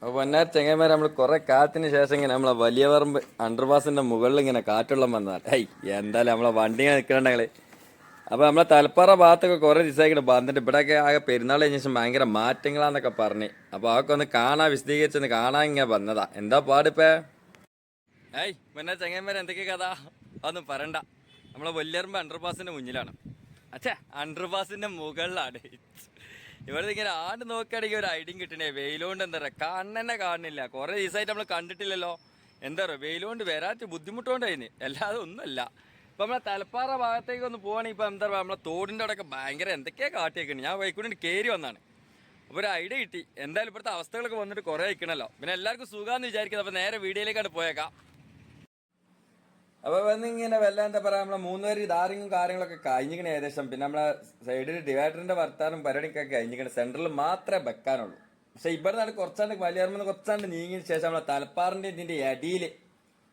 അപ്പോൾ പൊന്നാർ ചെങ്ങന്മാർ നമ്മൾ കുറെ കാലത്തിന് ശേഷം ഇങ്ങനെ നമ്മളെ വലിയ പറമ്പ് അണ്ടർപാസിന്റെ മുകളിൽ ഇങ്ങനെ കാറ്റുള്ള വന്നാൽ ഐ എന്തായാലും നമ്മളെ വണ്ടി നിൽക്കണ്ടെങ്കിൽ അപ്പോൾ നമ്മളെ തലപ്പാറ ഭാഗത്തൊക്കെ കുറേ ദിവസമായിട്ട് വന്നിട്ട് ഇവിടെയൊക്കെ ആകെ പെരുന്നാൾ കഴിഞ്ഞ ശേഷം ഭയങ്കര മാറ്റങ്ങളാന്നൊക്കെ പറഞ്ഞ്. അപ്പോൾ അതൊക്കെ ഒന്ന് കാണാൻ വിശദീകരിച്ചൊന്ന് കാണാൻ ഇങ്ങനെ വന്നതാ. എന്താ പാടിപ്പേ ഏയ് പൊന്നാർ ചെങ്ങന്മാർ എന്തൊക്കെ കഥ? അതൊന്നും പറയണ്ട. നമ്മളെ വലിയറമ്പ് അണ്ടർപാസിന്റെ മുന്നിലാണ്. അച്ഛാ അണ്ടർപാസിന്റെ മുകളിലാണ്. ഇവിടെ ഇങ്ങനെ ആണ്ട് നോക്കുകയാണെങ്കിൽ ഒരു ഐഡിയും കിട്ടണേ വെയിലുകൊണ്ട് എന്താ പറയുക? കണ്ണെന്നെ കാണുന്നില്ല. കുറേ ദിവസമായിട്ട് നമ്മൾ കണ്ടിട്ടില്ലല്ലോ. എന്താ പറയുക? വെയിലുകൊണ്ട് വരാറ്റ് ബുദ്ധിമുട്ടുകൊണ്ടായിന് അല്ലാതെ ഒന്നുമല്ല. ഇപ്പം നമ്മളെ തലപ്പാറ ഭാഗത്തേക്ക് ഒന്ന് പോവാണെങ്കിൽ ഇപ്പം എന്താ പറയുക? നമ്മളെ തോടിന്റെ അവിടെയൊക്കെ ഭയങ്കര എന്തൊക്കെയാണ് കാട്ടിയേക്കണ്. ഞാൻ വൈക്കൂടി കയറി വന്നാണ്. അപ്പോൾ ഒരു ഐഡിയ കിട്ടി. എന്തായാലും ഇപ്പോഴത്തെ അവസ്ഥകളൊക്കെ വന്നിട്ട് കുറേ നിൽക്കണമല്ലോ പിന്നെ എല്ലാവർക്കും സുഖമാണെന്ന് വിചാരിക്കുന്നത് അപ്പോൾ നേരെ വീഡിയോയിലേക്കാണ് പോയേക്കാം. അപ്പൊ വന്നിങ്ങനെ വല്ല എന്താ പറയാ നമ്മളെ മൂന്നുപേര് ഇതാരെങ്കിലും കാര്യങ്ങളൊക്കെ കഴിഞ്ഞിങ്ങനെ ഏകദേശം. പിന്നെ നമ്മളെ സൈഡിൽ ഡിവൈഡറിന്റെ വർത്താനും പരിപാടിക്കൊക്കെ കഴിഞ്ഞിങ്ങനെ സെന്ററിൽ മാത്രമേ വെക്കാനുള്ളൂ. പക്ഷെ ഇവിടെ നിന്നാണ് കുറച്ചാണ്ട് വലിയർമെന്ന് കുറച്ചാണ്ട് നീങ്ങിയ ശേഷം നമ്മളെ തലപ്പാറിന്റെ ഇതിന്റെ അടിയിൽ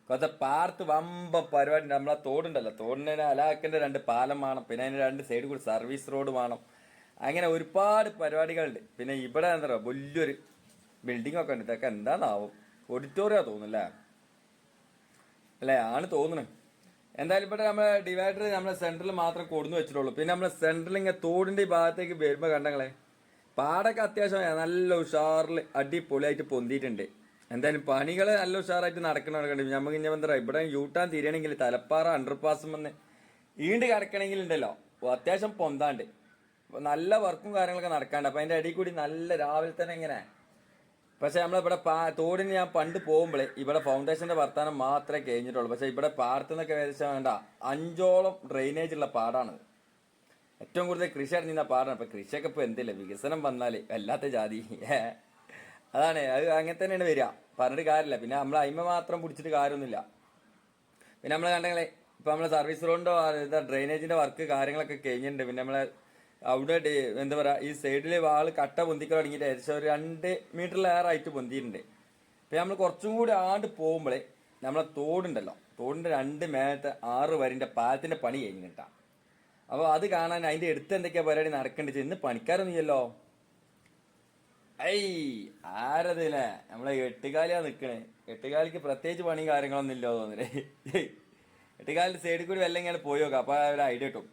കുറച്ച് പാർത്ത് വമ്പ പരിപാടി. നമ്മളെ തോടുണ്ടല്ലോ. തോടിന് അലാക്കിന്റെ രണ്ട് പാലം വേണം. പിന്നെ അതിന് രണ്ട് സൈഡിൽ കൂടി സർവീസ് റോഡ് വേണം. അങ്ങനെ ഒരുപാട് പരിപാടികളുണ്ട്. പിന്നെ ഇവിടെ എന്താ പറയുക വലിയൊരു ബിൽഡിംഗ് ഒക്കെ ഉണ്ട്. ഇതൊക്കെ എന്താണാവും ഓഡിറ്റോറിയാ തോന്നുന്നല്ലേ അല്ലേ? ആണ് തോന്നുന്നത് എന്തായാലും ഇപ്പോൾ നമ്മളെ ഡിവൈഡർ നമ്മളെ സെന്ററിൽ മാത്രം കൊടുന്നു വെച്ചിട്ടുള്ളൂ. പിന്നെ നമ്മളെ സെന്ററിൽ ഇങ്ങനെ തോടിന്റെ ഈ ഭാഗത്തേക്ക് വരുമ്പോൾ കണ്ടങ്ങളെ പാടൊക്കെ അത്യാവശ്യം നല്ല ഉഷാറിൽ അടിപൊളിയായിട്ട് പൊന്തിയിട്ടുണ്ട്. എന്തായാലും പണികൾ നല്ല ഉഷാറായിട്ട് നടക്കണ നമുക്ക് ഇനി എന്താ ഇവിടെ യൂട്ടാൻ തിരിയണമെങ്കിൽ തലപ്പാറ അണ്ടർപാസും വന്ന് ഈണ്ട് കിടക്കണമെങ്കിൽ ഉണ്ടല്ലോ അത്യാവശ്യം പൊന്താണ്ട്. നല്ല വർക്കും കാര്യങ്ങളൊക്കെ നടക്കാണ്ട്. അപ്പം അതിന്റെ ഇടയിൽ കൂടി നല്ല രാവിലെ തന്നെ ഇങ്ങനെ പക്ഷെ നമ്മളിവിടെ തോടിന് ഞാൻ പണ്ട് പോകുമ്പോഴേ ഇവിടെ ഫൗണ്ടേഷന്റെ വർത്താനം മാത്രമേ കഴിഞ്ഞിട്ടുള്ളൂ പക്ഷെ ഇവിടെ പാടത്തുനിന്നൊക്കെ ഏകദേശം വേണ്ട അഞ്ചോളം ഡ്രെയിനേജ് ഉള്ള പാടാണ്. ഏറ്റവും കൂടുതൽ കൃഷി അറിഞ്ഞ പാടാണ്. ഇപ്പൊ കൃഷിയൊക്കെ ഇപ്പൊ എന്തില്ല? വികസനം വന്നാൽ വല്ലാത്ത ജാതി. അതാണ്. അത് അങ്ങനെ തന്നെയാണ് വരിക. പറഞ്ഞിട്ട് കാര്യമില്ല. പിന്നെ നമ്മൾ അയിമ മാത്രം പിടിച്ചിട്ട് കാര്യമൊന്നുമില്ല. പിന്നെ നമ്മൾ കണ്ടെങ്കിൽ ഇപ്പൊ നമ്മളെ സർവീസ് റോഡിന്റെ ഡ്രെയിനേജിന്റെ വർക്ക് കാര്യങ്ങളൊക്കെ കഴിഞ്ഞിട്ടുണ്ട് പിന്നെ നമ്മളെ അവിടെ എന്താ പറയാ ഈ സൈഡിലെ വാൾ കട്ട പൊന്തിക്കാൻ തുടങ്ങിയിട്ട് ഏകദേശം ഒരു രണ്ട് മീറ്ററിലേറായിട്ട് പൊന്തിയിട്ടുണ്ട്. ഇപ്പൊ നമ്മൾ കുറച്ചും കൂടി ആണ്ട് പോകുമ്പോഴേ നമ്മളെ തോടുണ്ടല്ലോ തോടിന്റെ രണ്ട് മേലത്തെ ആറ് വരിന്റെ പാലത്തിന്റെ പണി കഴിഞ്ഞിട്ടാ. അപ്പോൾ അത് കാണാൻ അതിന്റെ അടുത്ത് എന്തൊക്കെയാ പരിപാടി നടക്കേണ്ടത് ഇന്ന് പണിക്കാരൊന്നുമില്ലല്ലോ ഐ ആരതില്ലേ നമ്മളെ എട്ടുകാലിയാ നിൽക്കണേ എട്ടുകാലിക്ക് പ്രത്യേകിച്ച് പണി കാര്യങ്ങളൊന്നും ഇല്ലോ തോന്നുന്നേ. എട്ടുകാലിന്റെ സൈഡിൽ കൂടി വല്ല ഇങ്ങനെ പോയി നോക്കാം. അപ്പൊ ഒരു ഐഡിയ കിട്ടും.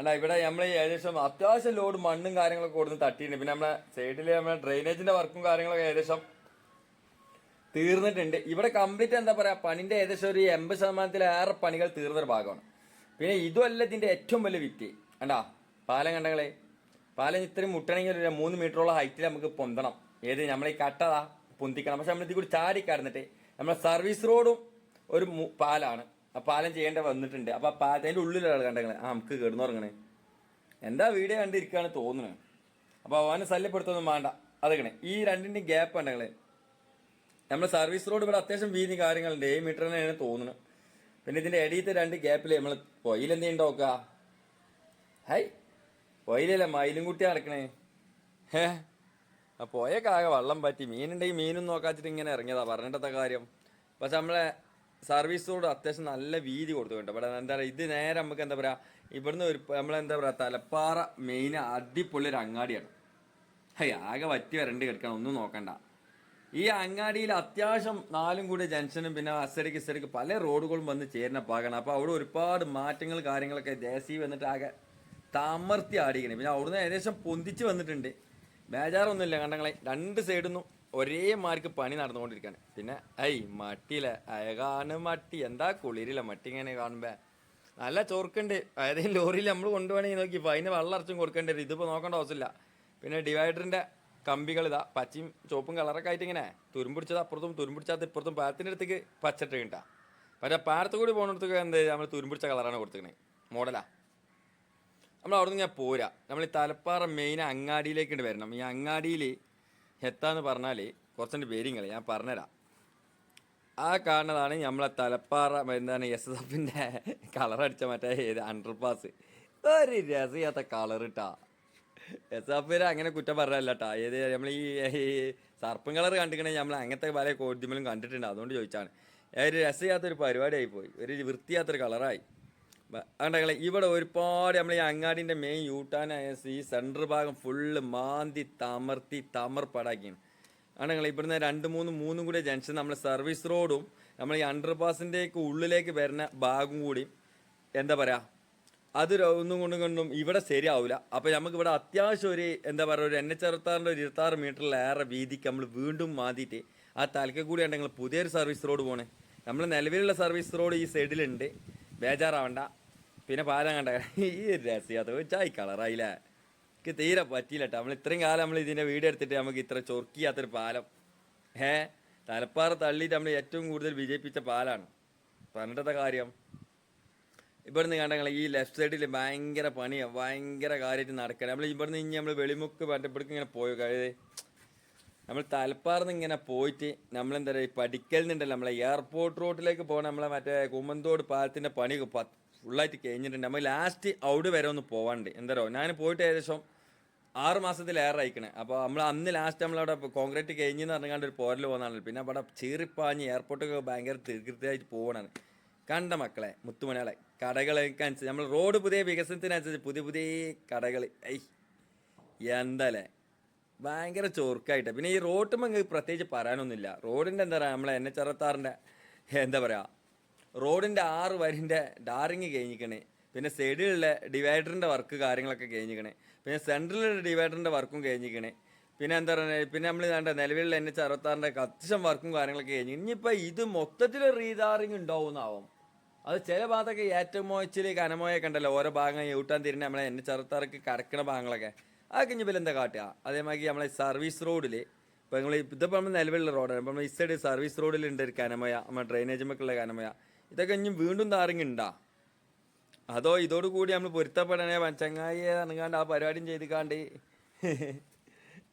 അല്ല ഇവിടെ നമ്മൾ ഏകദേശം അത്യാവശ്യം ലോഡ് മണ്ണും കാര്യങ്ങളൊക്കെ കൊടുത്ത് തട്ടിയിട്ടുണ്ട്. പിന്നെ നമ്മളെ സൈഡിൽ നമ്മളെ ഡ്രെയിനേജിന്റെ വർക്കും കാര്യങ്ങളൊക്കെ ഏകദേശം തീർന്നിട്ടുണ്ട്. ഇവിടെ കംപ്ലീറ്റ് എന്താ പറയാ പണിന്റെ ഏകദേശം ഒരു എൺപത് ശതമാനത്തിലേറെ പണികൾ തീർന്നൊരു ഭാഗമാണ്. പിന്നെ ഇതുമല്ല ഇതിന്റെ ഏറ്റവും വലിയ വിറ്റ്. കണ്ടാ പാലം കണ്ടങ്ങളെ? പാലം ഇത്രയും മുട്ടണമെങ്കിൽ ഒരു മൂന്ന് മീറ്ററോളം ഹൈറ്റിൽ നമുക്ക് പൊന്തണം. ഏത്? നമ്മൾ ഈ കട്ടതാ പൊന്തിക്കണം. പക്ഷെ നമ്മൾ ഇതിൽ കൂടി ചാടി കടന്നിട്ട് നമ്മളെ സർവീസ് റോഡും ഒരു പാലാണ്. ആ പാലം ചെയ്യേണ്ട വന്നിട്ടുണ്ട്. അപ്പൊ ആ പാലത്തിന്റെ ഉള്ളിലാണ് കണ്ടെങ്കിൽ ആ നമുക്ക് കിടന്നുറങ്ങണേ. എന്താ വീഡിയോ കണ്ടിരിക്കുകയാണ് തോന്നുന്നത് അപ്പൊ അവനെ ശല്യപ്പെടുത്തൊന്നും വേണ്ട. അതൊക്കെ ഈ രണ്ടിന്റെ ഗ്യാപ്പ് ഉണ്ടെങ്കിൽ നമ്മൾ സർവീസ് റോഡ് ഇവിടെ അത്യാവശ്യം വീതി കാര്യങ്ങളുണ്ട്. ഏഴ് മീറ്റർ തന്നെയാണ് തോന്നുന്നത് പിന്നെ ഇതിന്റെ ഇടയിലത്തെ രണ്ട് ഗ്യാപ്പിൽ നമ്മൾ എന്തെങ്കിലും നോക്ക ഹൈ. പൊയിലല്ല മയിലും കുട്ടി നടക്കണേ. ഹേ. ആ പോയേക്കാകെ വെള്ളം പറ്റി. മീനുണ്ടെങ്കിൽ മീനും നോക്കാച്ചിട്ട് ഇങ്ങനെ ഇറങ്ങിയതാ പറഞ്ഞിട്ടത്തെ കാര്യം. പക്ഷെ നമ്മളെ സർവീസ് റോഡ് അത്യാവശ്യം നല്ല വീതി കൊടുത്തുണ്ട് ഇവിടെ എന്താ പറയുക ഇത് നേരെ നമുക്ക് എന്താ പറയുക ഇവിടുന്ന് ഒരു നമ്മളെന്താ പറയുക തലപ്പാറ മെയിൻ അടിപൊളി ഒരു അങ്ങാടിയാണ്. ഹൈ ആകെ വറ്റി വരണ്ട് കിടക്കണം ഒന്നും നോക്കണ്ട. ഈ അങ്ങാടിയിൽ അത്യാവശ്യം നാലും കൂടി ജംഗ്ഷനും പിന്നെ അസരിക്ക് ഇസരക്ക് പല റോഡുകളും വന്ന് ചേരുന്ന പാകണം അപ്പോൾ അവിടെ ഒരുപാട് മാറ്റങ്ങൾ കാര്യങ്ങളൊക്കെ ദേശീയ വന്നിട്ട് ആകെ താമർത്തി ആടിക്കണേ പിന്നെ അവിടുന്ന് ഏകദേശം പൊന്തിച്ച് വന്നിട്ടുണ്ട്. ബേജാറൊന്നുമില്ല കണ്ടങ്ങളെ. രണ്ട് സൈഡിൽ നിന്നും ഒരേ മാർക്ക് പണി നടന്നുകൊണ്ടിരിക്കുകയാണ് പിന്നെ ഐ മട്ടിയിലെ അയകാണ് മട്ടി. എന്താ കുളിരില്ല മട്ടി ഇങ്ങനെ കാണുമ്പോ? നല്ല ചൊറുക്കുണ്ട് അതായത് ലോറിയിൽ നമ്മൾ കൊണ്ടുപോകണമെങ്കിൽ നോക്കി ഇപ്പൊ അതിന് വെള്ളം അറച്ചും കൊടുക്കേണ്ടി വരും. ഇതിപ്പോ നോക്കേണ്ട ആവശ്യമില്ല. പിന്നെ ഡിവൈഡറിന്റെ കമ്പികൾ ഇതാ പച്ചയും ചുവപ്പും കളറൊക്കെ ആയിട്ട് ഇങ്ങനെ തുരുമ്പിടിച്ചത് അപ്പുറത്തും തുരുമ്പിടിച്ചാത്ത ഇപ്പുറത്തും പാലത്തിന്റെ അടുത്തേക്ക് പച്ചിട്ട് കിട്ടാ. പക്ഷേ പാലത്ത് കൂടി പോകുന്നിടത്തൊക്കെ എന്ത് നമ്മൾ തുരുമ്പിടിച്ച കളറാണ് കൊടുത്തിരിക്കണേ. മോഡലാ നമ്മൾ അവിടെ നിന്ന് ഞാൻ പോരാ. നമ്മൾ ഈ തലപ്പാറ മെയിൻ അങ്ങാടിയിലേക്കുണ്ട് വരണം. ഈ അങ്ങാടിയിൽ എത്താന്ന് പറഞ്ഞാൽ കുറച്ചിന്റെ പേരിങ്ങൾ ഞാൻ പറഞ്ഞുതരാം ആ കാണുന്നതാണ് നമ്മളെ തലപ്പാറ എന്താണ് എസ് എസ് എഫിന്റെ കളർ അടിച്ച മറ്റേ ഏത് അണ്ടർ പാസ് ഒരു കളർ ഇട്ടാ എസ് എഫ് അങ്ങനെ കുറ്റം പറഞ്ഞല്ല കേട്ടാ ഏത് നമ്മൾ ഈ സർപ്പം കളർ കണ്ടിട്ടുണ്ടെങ്കിൽ നമ്മൾ അങ്ങനത്തെ പല കോടിമലും കണ്ടിട്ടുണ്ട്. അതുകൊണ്ട് ചോദിച്ചാണ്. ഒരു രസയാത്തൊരു പരിപാടിയായി പോയി ഒരു വൃത്തിയാത്തൊരു കളറായി അതുകൊണ്ടങ്ങളെ ഇവിടെ ഒരുപാട് നമ്മൾ ഈ അങ്ങാടിന്റെ മെയിൻ യൂട്ടാനായ ഈ സെന്റർ ഭാഗം ഫുള്ള് മാന്തി തമർത്തി തമർപ്പാടാക്കിയാണ് ആണ് നിങ്ങൾ ഇവിടുന്ന് രണ്ട് മൂന്ന് മൂന്നും കൂടി ജംഗ്ഷൻ നമ്മൾ സർവീസ് റോഡും നമ്മൾ ഈ അണ്ടർ പാസിന്റെയൊക്കെ ഉള്ളിലേക്ക് വരുന്ന ഭാഗം കൂടി എന്താ പറയുക അത് ഒന്നും കൊണ്ടും കൊണ്ടും ഇവിടെ ശരിയാവില്ല അപ്പോൾ നമുക്ക് ഇവിടെ അത്യാവശ്യം ഒരു എന്താ പറയുക ഒരു എൻ എച്ച് അറുപത്താറിന്റെ ഒരു ഇരുപത്താറ് മീറ്ററിലേറെ വീതിക്ക് നമ്മൾ വീണ്ടും മാതിയിട്ട് ആ തലക്ക് കൂടി ഉണ്ടെങ്കിൽ പുതിയൊരു സർവീസ് റോഡ് പോകണേ നമ്മൾ നിലവിലുള്ള സർവീസ് റോഡ് ഈ സൈഡിലുണ്ട് ബേജാറാവണ്ട. പിന്നെ പാലം കണ്ട ഈ രസിയാത്ത ചായ് കളറായില്ലേ എനിക്ക് തീരെ പറ്റിയില്ല കേട്ടോ നമ്മൾ ഇത്രയും കാലം നമ്മൾ ഇതിന്റെ വീട് എടുത്തിട്ട് നമുക്ക് ഇത്ര ചൊറുക്കിയാത്തൊരു പാലം. ഏ? തലപ്പാറ തള്ളിയിട്ട് നമ്മൾ ഏറ്റവും കൂടുതൽ വിജയിപ്പിച്ച പാലാണ്. പറഞ്ഞിട്ടത്തെ കാര്യം? ഇവിടുന്ന് കണ്ടെങ്കിൽ ഈ ലെഫ്റ്റ് സൈഡിൽ ഭയങ്കര പണിയാണ് ഭയങ്കര കാര്യമായിട്ട് നടക്കണം. നമ്മൾ ഇവിടുന്ന് ഇനി നമ്മൾ വെളിമുക്ക് പറ്റപ്പെടുക്ക് ഇങ്ങനെ പോയി കഴിയത് നമ്മൾ തലപ്പാർന്ന് ഇങ്ങനെ പോയിട്ട് നമ്മളെന്താ പറയുക പഠിക്കൽ നിന്നുണ്ടല്ലോ നമ്മളെ എയർപോർട്ട് റോഡിലേക്ക് പോകണം നമ്മളെ മറ്റേ കുമ്മന്തോട് പാലത്തിന്റെ പണി പ- ഫുള്ളായിട്ട് കഴിഞ്ഞിട്ടുണ്ട്. നമ്മൾ ലാസ്റ്റ് അവിടെ വരെ ഒന്ന് പോവാണ്ട് എന്താ ഞാൻ പോയിട്ട് ഏകദേശം ആറ് മാസത്തിലേറെ അയക്കണേ അപ്പോൾ നമ്മൾ അന്ന് ലാസ്റ്റ് നമ്മളവിടെ കോൺക്രീറ്റ് കഴിഞ്ഞെന്ന് പറഞ്ഞാണ്ട് ഒരു പോരൽ പോകുന്നതാണ് പിന്നെ അവിടെ ചീറിപ്പാഞ്ഞ് എയർപോർട്ടൊക്കെ ഭയങ്കര തീർക്കൃത്യമായിട്ട് പോകണമെന്ന് കണ്ട മക്കളെ മുത്തുമണികളെ കടകളൊക്കെ നമ്മൾ റോഡ് പുതിയ വികസനത്തിനനുസരിച്ച് പുതിയ പുതിയ കടകൾ ഐ എന്തല്ലേ ഭയങ്കര ചൊറുക്കായിട്ട്. പിന്നെ ഈ റോഡ് നമുക്ക് പ്രത്യേകിച്ച് പറയാനൊന്നുമില്ല. റോഡിന്റെ എന്താ പറയുക നമ്മളെ എൻ എച്ച് അറുപത്താറിന്റെ എന്താ പറയുക റോഡിന്റെ ആറ് വരിന്റെ ഡാറിങ് കഴിഞ്ഞിക്കണേ. പിന്നെ സൈഡിലുള്ള ഡിവൈഡറിന്റെ വർക്ക് കാര്യങ്ങളൊക്കെ കഴിഞ്ഞിക്കണേ. പിന്നെ സെൻട്രലിലുള്ള ഡിവൈഡറിന്റെ വർക്കും കഴിഞ്ഞിക്കണേ. പിന്നെ എന്താ പറയുക പിന്നെ നമ്മൾ വേണ്ട നിലവിലുള്ള എൻ എച്ച് അറുപത്താറിന്റെ കത്തിശം വർക്കും കാര്യങ്ങളൊക്കെ കഴിഞ്ഞു. ഇനിയിപ്പോൾ ഇത് മൊത്തത്തിൽ റീതാറിങ് ഉണ്ടാവുന്നാവും അത് ചില ഭാഗത്തൊക്കെ ഏറ്റവും മോച്ചിൽ കനമോയൊക്കെ ഉണ്ടല്ലോ. ഓരോ ഭാഗങ്ങൾ യൂട്ടാൻ തിരിഞ്ഞ് നമ്മളെ എൻ എച്ച് അറുപത്താറൊക്കെ കടക്കണ ഭാഗങ്ങളൊക്കെ. അതൊക്കെ ഇനി എന്താ കാട്ടുക? അതേമാതിരി നമ്മളെ സർവീസ് റോഡിൽ ഇപ്പോൾ നിങ്ങൾ ഇതിപ്പോൾ നമ്മൾ നിലവിലുള്ള റോഡാണ്. ഇപ്പോൾ നമ്മൾ ഈ സൈഡ് സർവീസ് റോഡിലുണ്ട് ഒരു കനമയ. നമ്മുടെ ഡ്രെയിനേജുമൊക്കെയുള്ള കനമയ. ഇതൊക്കെ ഇനി വീണ്ടും താറിങ് ഉണ്ടാ അതോ ഇതോടുകൂടി നമ്മൾ പൊരുത്തപ്പെടണേ? ചങ്ങായി ഇറങ്ങാണ്ട് ആ പരിപാടിയും ചെയ്തിക്കാണ്ട്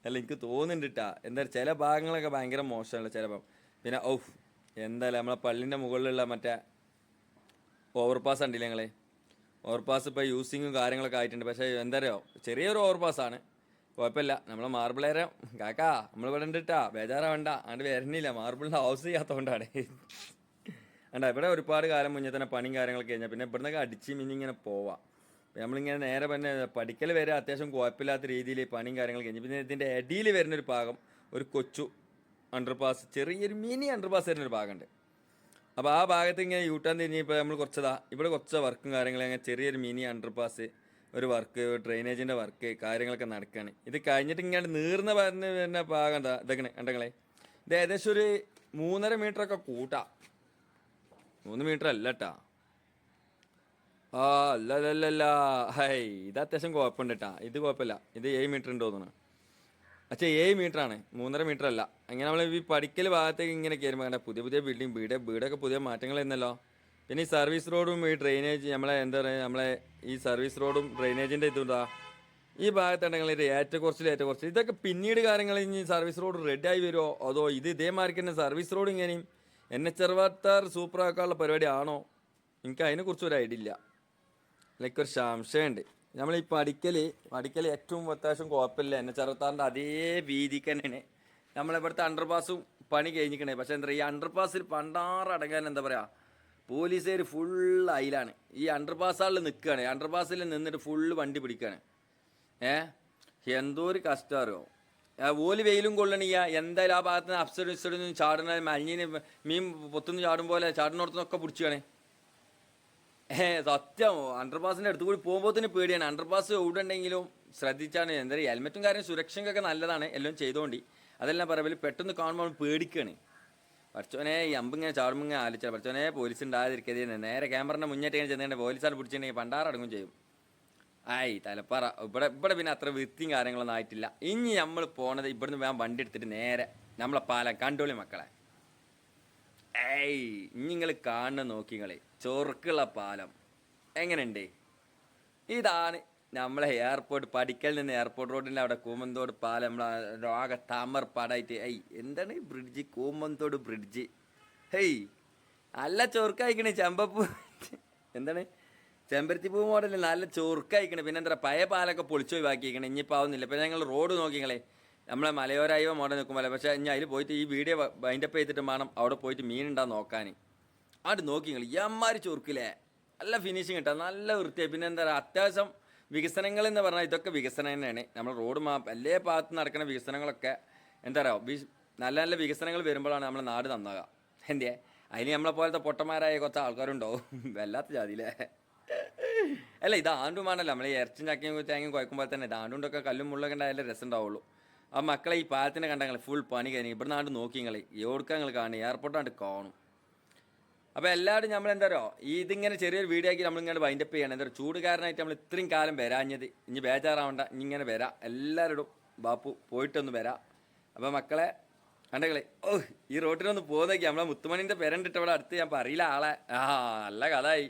അല്ല എനിക്ക് തോന്നുന്നുണ്ട് എന്താ ചില ഭാഗങ്ങളൊക്കെ ഭയങ്കര മോശമല്ല ചിലപ്പം. പിന്നെ ഔഫ് എന്തായാലും നമ്മളെ പള്ളിന്റെ മുകളിലുള്ള മറ്റേ ഓവർപാസ് ഉണ്ടല്ലേ ഞങ്ങളെ ഓവർപാസ് ഇപ്പോൾ യൂസിങ്ങും കാര്യങ്ങളൊക്കെ ആയിട്ടുണ്ട്. പക്ഷേ എന്താ പറയുക ചെറിയൊരു ഓവർപാസ് ആണ്. കുഴപ്പമില്ല. നമ്മളെ മാർബിളേരെ കാക്കാ നമ്മൾ ഇവിടെ ഉണ്ട് കേട്ടാ ബേജാറാ വേണ്ട. അങ്ങോട്ട് വരണില്ല. മാർബിളിന്റെ ഹൗസ് ചെയ്യാത്തതുകൊണ്ടാണ്. അണ്ട ഇവിടെ ഒരുപാട് കാലം മുന്നേ തന്നെ പണിയും കാര്യങ്ങളൊക്കെ കഴിഞ്ഞാൽ പിന്നെ ഇവിടുന്നൊക്കെ അടിച്ച് മിന്നിങ്ങനെ പോവാം. നമ്മളിങ്ങനെ നേരെ പിന്നെ പഠിക്കൽ വരെ അത്യാവശ്യം കുഴപ്പമില്ലാത്ത രീതിയിൽ പണിയും കാര്യങ്ങൾ കഴിഞ്ഞു പിന്നെ ഇതിന്റെ അടിയിൽ വരുന്നൊരു ഭാഗം ഒരു കൊച്ചു അണ്ടർപാസ് ചെറിയൊരു മിനി അണ്ടർപാസ് വരുന്നൊരു ഭാഗമുണ്ട്. അപ്പോൾ ആ ഭാഗത്ത് ഇങ്ങനെ യൂട്ടാൻ തിരിഞ്ഞപ്പോൾ നമ്മൾ കുറച്ചതാ ഇവിടെ കുറച്ച് വർക്കും കാര്യങ്ങളും അങ്ങനെ ചെറിയൊരു മിനി അണ്ടർപാസ് ഒരു വർക്ക് ഡ്രെയിനേജിന്റെ വർക്ക് കാര്യങ്ങളൊക്കെ നടക്കുകയാണ് ഇത് കഴിഞ്ഞിട്ട് ഇങ്ങനെ നീർന്ന പറഞ്ഞ് വരുന്ന ഭാഗം എന്താ ഇതൊക്കെ കണ്ടങ്ങളെ ഇത് ഏകദേശം ഒരു മൂന്നര മീറ്ററൊക്കെ കൂട്ടാം. മൂന്ന് മീറ്റർ അല്ല കേട്ടാ ആ അല്ല അല്ല ഹൈ ഇത് അത്യാവശ്യം കുഴപ്പമുണ്ട് കേട്ടാ ഇത് കുഴപ്പമില്ല. ഇത് ഏഴ് മീറ്റർ ഉണ്ട് തോന്നുന്നു. അച്ഛാ ഏഴ് മീറ്റർ ആണ്. മൂന്നര മീറ്റർ അല്ല. അങ്ങനെ നമ്മൾ ഈ പഠിക്കൽ ഭാഗത്തേക്ക് ഇങ്ങനെ കയറുമ്പോൾ കണ്ട പുതിയ പുതിയ ബിൽഡിംഗ് വീട് വീടൊക്കെ പുതിയ മാറ്റങ്ങൾ എന്നല്ലോ പിന്നെ ഈ സർവീസ് റോഡും ഈ ഡ്രെയിനേജ് നമ്മളെ എന്താ പറയുക നമ്മളെ ഈ സർവീസ് റോഡും ഡ്രെയിനേജിന്റെ ഇതുണ്ടാ ഈ ഭാഗത്തുണ്ടെങ്കിൽ ഇത് ഏറ്റക്കുറച്ചിൽ ഏറ്റക്കുറച്ചിൽ ഇതൊക്കെ പിന്നീട് കാര്യങ്ങൾ ഇനി സർവീസ് റോഡ് റെഡ് ആയി വരുമോ അതോ ഇത് ഇതേ തന്നെ സർവീസ് റോഡ് ഇങ്ങനെയും എൻ എച്ച് അറുപത്താറ് സൂപ്പർ ആക്കാനുള്ള പരിപാടി ആണോ എനിക്ക് അതിനെക്കുറിച്ച് ഒരു ഐഡിയ ഇല്ല. ലൈക്ക് ഒരു സംശയമുണ്ട്. ഈ പഠിക്കൽ പഠിക്കൽ ഏറ്റവും അത്യാവശ്യം കുഴപ്പമില്ല. എൻ എച്ച് അറുപത്താറിന്റെ അതേ വീതിക്ക് തന്നെയാണ്. നമ്മളിവിടുത്തെ അണ്ടർ അണ്ടർപാസും പണി കഴിഞ്ഞിരിക്കണേ. പക്ഷേ എന്താ പറയുക ഈ അണ്ടർ അണ്ടർപാസിൽ പണ്ടാറടങ്ങാൻ എന്താ പറയുക പോലീസുകാർ ഫുൾ അയിലാണ്. ഈ അണ്ടർ പാസ്സാളിൽ നിൽക്കുകയാണ് അണ്ടർ പാസ്സിൽ നിന്നിട്ട് ഫുള്ള് വണ്ടി പിടിക്കുകയാണ് ഏ? എന്തോ ഒരു കഷ്ടമോ ഓൽ വെയിലും കൊള്ളണിയ എന്തായാലും ആ ഭാഗത്ത് നിന്ന് അപ്സൈഡ് ഇസ്റ്റും നിന്ന് ചാടുന്ന മഞ്ഞിന് മീൻ പൊത്തുനിന്ന് ചാടും പോലെ ചാടിനോടത്തുനിന്നൊക്കെ പിടിച്ചാണ് ഏ സത്യം അണ്ടർപാസിന്റെ അടുത്ത് കൂടി പോകുമ്പോൾ തന്നെ പേടിയാണ്. അണ്ടർപാസ് എവിടെ ഉണ്ടെങ്കിലും ശ്രദ്ധിച്ചാണ് എന്താ പറയുക ഹെൽമെറ്റും കാര്യം സുരക്ഷയൊക്കെ നല്ലതാണ് എല്ലാം ചെയ്തുകൊണ്ട് അതെല്ലാം പറയുമ്പോൾ പെട്ടെന്ന് കാണുമ്പോൾ പേടിക്കാണ്. പഠിച്ചോനെ ഈ അമ്പിങ്ങനെ ചാടുമ്പോൾ ആലോചിച്ചാൽ പഠിച്ചോനെ പോലീസ് ഉണ്ടാകാതിരിക്കരുത് നേരെ ക്യാമറയുടെ മുന്നേറ്റ് ഇങ്ങനെ ചെന്നിട്ട് പോലീസാണ് പിടിച്ചിട്ടുണ്ടെങ്കിൽ പണ്ടാറടങ്ങും ചെയ്യും. ആയി തലപ്പാറ ഇവിടെ ഇവിടെ പിന്നെ അത്ര വൃത്തിയും കാര്യങ്ങളൊന്നും ആയിട്ടില്ല. ഇനി നമ്മൾ പോണത് ഇവിടുന്ന് വേഗം വണ്ടി എടുത്തിട്ട് നേരെ നമ്മളെ പാലം കണ്ടോളി മക്കളെ. ഏയ് ഇനി നിങ്ങൾ കാണുന്ന നോക്കിങ്ങളെ ചൊറുക്കുള്ള പാലം. എങ്ങനെയുണ്ട്? ഇതാണ് നമ്മളെ എയർപോർട്ട് പഠിക്കൽ നിന്ന് എയർപോർട്ട് റോഡിന്റെ അവിടെ കൂമന്തോട് പാലം. നമ്മളെ ആകെ താമർ പാടായിട്ട്. ഏയ് എന്താണ് ഈ ബ്രിഡ്ജ് കൂമന്തോട് ബ്രിഡ്ജ് ഹേയ് നല്ല ചൊറുക്കായിക്കണേ ചമ്പപ്പൂ. എന്താണ്? ചെമ്പരത്തി പൂ മോഡൽ നല്ല ചൊറുക്കയക്കണേ. പിന്നെ എന്താ പഴയ പാലൊക്കെ പൊളിച്ചു ഒഴിവാക്കിയേക്കണേ. ഇനിയിപ്പോൾ ആവുന്നില്ല ഇപ്പം ഞങ്ങൾ റോഡ് നോക്കിങ്ങളെ നമ്മളെ മലയോരായവ മോഡൽ നിൽക്കുമ്പോൾ പക്ഷേ ഇനി അതിൽ പോയിട്ട് ഈ വീഡിയോ ബൈൻഡപ്പ് ചെയ്തിട്ട് വേണം അവിടെ പോയിട്ട് മീനുണ്ടാ നോക്കാൻ അവിടെ നോക്കി നിങ്ങൾ എമ്മാരി ചൊറുക്കില്ലേ? നല്ല ഫിനിഷിങ് കിട്ടാം നല്ല വൃത്തിയായി. പിന്നെ എന്താ പറയുക അത്യാവശ്യം വികസനങ്ങൾ എന്ന് പറഞ്ഞാൽ ഇതൊക്കെ വികസനം തന്നെയാണ്. നമ്മൾ റോഡ് മാ എല്ലാ ഭാഗത്ത് നടക്കുന്ന വികസനങ്ങളൊക്കെ എന്താ പറയുക വി നല്ല നല്ല വികസനങ്ങൾ വരുമ്പോഴാണ് നമ്മളെ നാട് നന്നാകുക എന്തേ അതിന് നമ്മളെ പോലത്തെ പൊട്ടന്മാരായ കുറച്ച് ആൾക്കാരുണ്ടാവും. വല്ലാത്ത ജാതിയില്ലേ അല്ല ഇത് ആണ്ടുമാണല്ലോ നമ്മളെ ഇറച്ചും ചക്കയും തേങ്ങയും കുഴക്കുമ്പോൾ തന്നെ ഇത് ആണ്ടുകൊണ്ടൊക്കെ കല്ലും മുള്ളൊക്കെ ഉണ്ടായാലേ രസം ഉണ്ടാവുള്ളൂ. ആ മക്കളെ ഈ പാലത്തിനെ കണ്ടങ്ങൾ ഫുൾ പണി കഴിഞ്ഞ് ഇവിടെ നാണ്ട് നോക്കി നിങ്ങൾ എവിടുക്ക നിങ്ങൾ കാണും എയർപോർട്ടാണ്ട് കാണും. അപ്പോൾ എല്ലാവരും നമ്മൾ എന്താ പറയുക ഈ ഇതിങ്ങനെ ചെറിയൊരു വീഡിയോ ആക്കി നമ്മളിങ്ങനെ വൈൻഡപ്പ് ചെയ്യണം. എന്താ പറയുക ചൂട് കാരണമായിട്ട് നമ്മൾ ഇത്രയും കാലം വരാഞ്ഞത്. ഇനി ബേജാറാവണ്ട. ഇനി ഇങ്ങനെ വരാം. എല്ലാവരോടും ബാപ്പു പോയിട്ടൊന്ന് വരാം. അപ്പോൾ മക്കളെ കണ്ടകളെ ഓ ഈ റോട്ടിനൊന്ന് പോകുന്നേക്ക് നമ്മളെ മുത്തുമണിന്റെ പെരണ്ടിട്ട് ഇവിടെ അടുത്ത്? ഞാൻ പറയില്ല ആളെ. ആ നല്ല കഥായി